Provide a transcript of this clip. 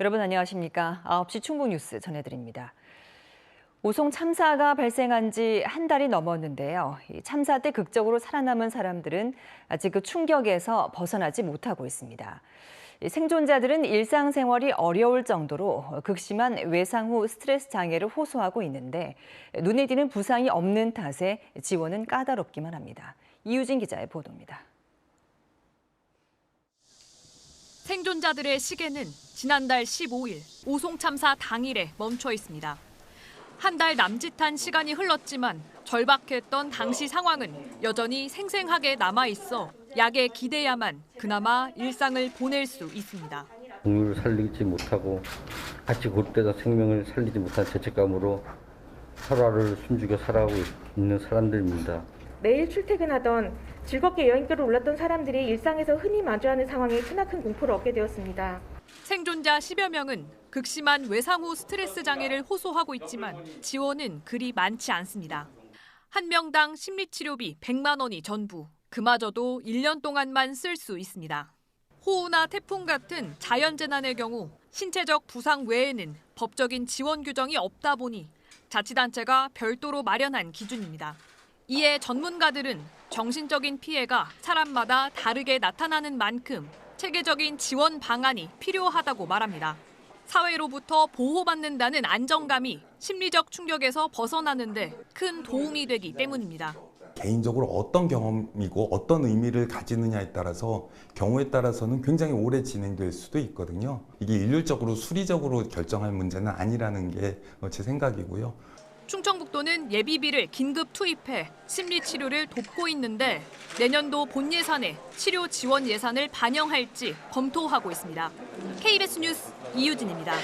여러분 안녕하십니까? 9시 충북 뉴스 전해드립니다. 오송 참사가 발생한 지 한 달이 넘었는데요. 이 참사 때 극적으로 살아남은 사람들은 아직 그 충격에서 벗어나지 못하고 있습니다. 이 생존자들은 일상생활이 어려울 정도로 극심한 외상 후 스트레스 장애를 호소하고 있는데 눈에 띄는 부상이 없는 탓에 지원은 까다롭기만 합니다. 이유진 기자의 보도입니다. 생존자들의 시계는 지난달 15일 오송 참사 당일에 멈춰 있습니다. 한 달 남짓한 시간이 흘렀지만 절박했던 당시 상황은 여전히 생생하게 남아 있어 약에 기대야만 그나마 일상을 보낼 수 있습니다. 동료를 살리지 못하고 같이 그때다 생명을 살리지 못한 죄책감으로 하루하루를 숨죽여 살아가고 있는 사람들입니다. 매일 출퇴근하던 즐겁게 여행길을 올랐던 사람들이 일상에서 흔히 마주하는 상황에 크나큰 공포를 얻게 되었습니다. 생존자 10여 명은 극심한 외상 후 스트레스 장애를 호소하고 있지만 지원은 그리 많지 않습니다. 한 명당 심리치료비 100만 원이 전부, 그마저도 1년 동안만 쓸 수 있습니다. 호우나 태풍 같은 자연재난의 경우 신체적 부상 외에는 법적인 지원 규정이 없다 보니 자치단체가 별도로 마련한 기준입니다. 이에 전문가들은 정신적인 피해가 사람마다 다르게 나타나는 만큼 체계적인 지원 방안이 필요하다고 말합니다. 사회로부터 보호받는다는 안정감이 심리적 충격에서 벗어나는데 큰 도움이 되기 때문입니다. 개인적으로 어떤 경험이고 어떤 의미를 가지느냐에 따라서 경우에 따라서는 굉장히 오래 진행될 수도 있거든요. 이게 일률적으로 수리적으로 결정할 문제는 아니라는 게 제 생각이고요. 충청북도는 예비비를 긴급 투입해 심리 치료를 돕고 있는데 내년도 본 예산에 치료 지원 예산을 반영할지 검토하고 있습니다. KBS 뉴스 이유진입니다.